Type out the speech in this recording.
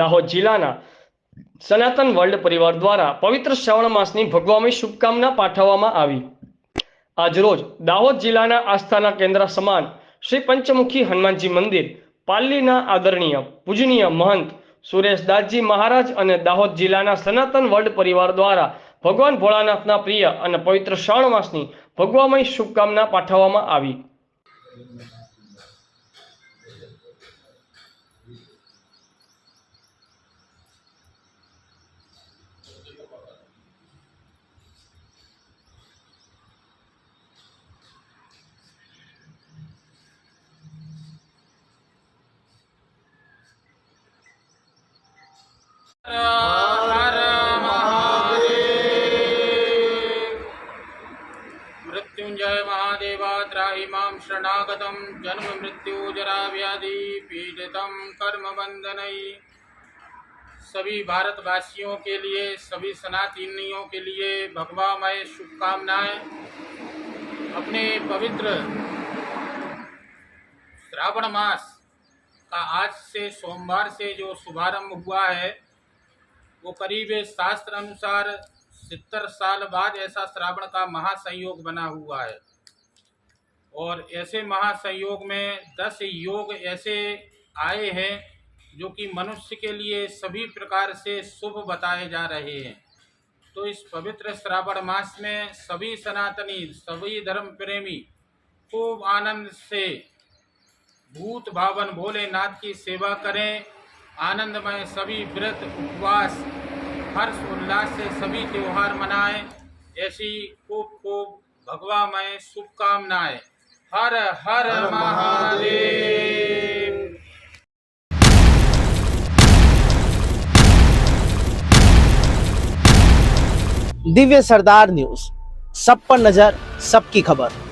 દાહોદ જિલ્લાના સનાતન વર્લ્ડ પરિવાર દ્વારા પવિત્ર શ્રાવણ માસની ભગવામય શુભકામના પાઠવવામાં આવી. આજરોજ દાહોદ જિલ્લાના આસ્થાના કેન્દ્ર સમાન શ્રી પંચમુખી હનુમાનજી મંદિર, પાલ્લીના આદરણીય, પૂજનીય મહંત સુરેશદાસજી મહારાજ અને દાહોદ જિલ્લાના સનાતન વર્લ્ડ પરિવાર દ્વારા ભગવાન ભોળાનાથના પ્રિય અને પવિત્ર શ્રાવણ માસની ભગવામય શુભકામના પાઠવવામાં આવી. मृत्युञ्जय महादेवा त्राहि माँ व्याधि जन्ममृत्युजराव्याधि कर्म बंधन सभी भारतवासियों के लिए, सभी सनातनियों के लिए भगवा मय शुभकामनाएँ। अपने पवित्र श्रावण मास का आज से सोमवार से जो शुभारंभ हुआ है, वो करीब शास्त्र अनुसार सत्तर साल बाद ऐसा श्रावण का महासंयोग बना हुआ है। और ऐसे महासंयोग में दस योग ऐसे आए हैं जो कि मनुष्य के लिए सभी प्रकार से शुभ बताए जा रहे हैं। तो इस पवित्र श्रावण मास में सभी सनातनी, सभी धर्म प्रेमी खूब आनंद से भूत भावन भोलेनाथ की सेवा करें। आनंदमय सभी व्रत उपवास हर्ष उल्लास से सभी त्योहार मनाएँ। ऐसी खूब खूब भगवा भगवामय शुभकामनाएँ। हर हर महादेव। दिव्य सरदार न्यूज़। सब पर नज़र सबकी खबर।